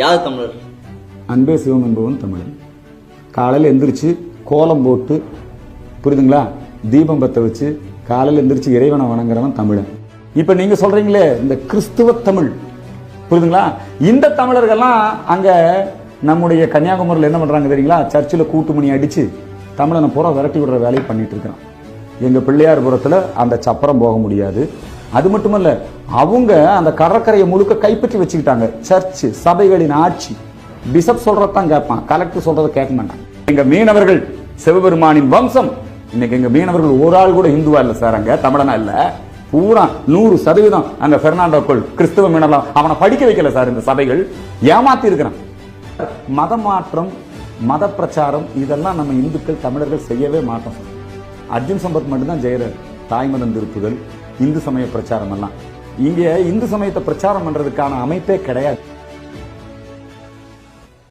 யார் தமிழர்? அன்பே சிவம் என்பவன் தமிழன். காலையில் எந்திரிச்சு கோலம் போட்டு புரியுதுங்களா? தீபம் பற்ற வச்சு காலையில் எந்திரிச்சு இறைவனை வணங்குறவன் தமிழன். இப்போ நீங்கள் சொல்கிறீங்களே இந்த கிறிஸ்துவ தமிழ். புரியுதுங்களா? இந்த தமிழர்கள்லாம் அங்கே நம்முடைய கன்னியாகுமரியில் என்ன பண்ணுறாங்க தெரியுங்களா? சர்ச்சில் கூட்டு மணி அடித்து தமிழனை பூரா விரட்டி விடுற வேலையை பண்ணிட்டு இருக்கிறான். எங்கள் பிள்ளையார்புரத்தில் அந்த சப்பரம் போக முடியாது. அது மட்டுமல்ல அவங்க அந்த கடற்கரையை முழுக்க கைப்பற்றி வச்சுக்கிட்டாங்க. சர்ச்சு சபைகளின் ஆட்சி. பிஷப் சொல்றதான் கேட்பான் கலெக்டர் சொல்றதை கேட்க மாட்டான். எங்க மீனவர்கள் சிவபெருமானின் வம்சம். இன்னைக்கு எங்க மீனவர்கள் ஒரு ஆள் கூட இந்துவா இல்ல சார் அங்க தமிழனா இல்ல. பூரா நூறு சதவீதம் அங்க பெர்னாண்டோக்குள் கிறிஸ்துவ மீனலாம் அவனை படிக்க வைக்கல சார் இந்த சபைகள். ஏமாத்தி இருக்கிறான். மத மாற்றம் மத பிரச்சாரம் இதெல்லாம் நம்ம இந்துக்கள் தமிழர்கள் செய்யவே மாட்டோம். அர்ஜுன் சம்பத் மட்டும்தான் ஜெயரார் தாய்மதம் திருப்புதல். இந்து சமய பிரச்சாரம் எல்லாம் இங்க இந்து சமயத்தை பிரச்சாரம் பண்றதுக்கான அமைப்பே கிடையாது.